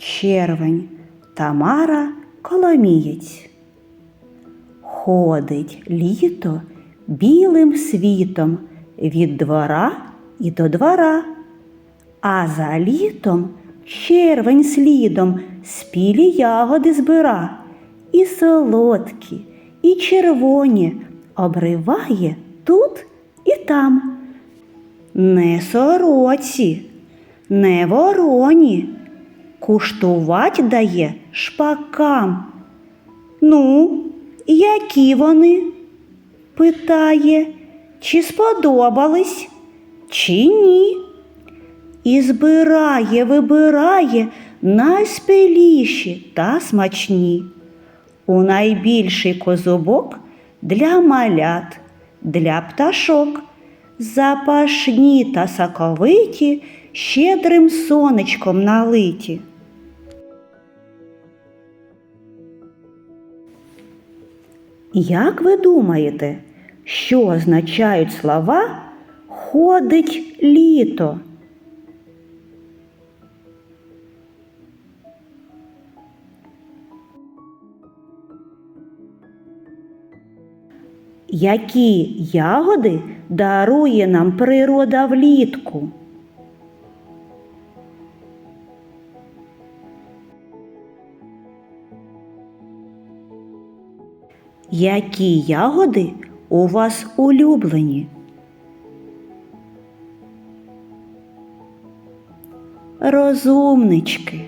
червень, Тамара Коломієць. Ходить літо білим світом від двора і до двора, а за літом червень слідом спілі ягоди збира, і солодкі, і червоні обриває тут і там. Не сороці, не вороні, куштувать дає шпакам. Ну, які вони? питає, чи сподобались, чи ні. І збирає, вибирає найспіліші та смачні. У найбільший козубок для малят, для пташок, запашні та соковиті, щедрим сонечком налиті. Як ви думаєте, що означають слова ходить літо? Які ягоди дарує нам природа влітку? Які ягоди у вас улюблені? Розумнички.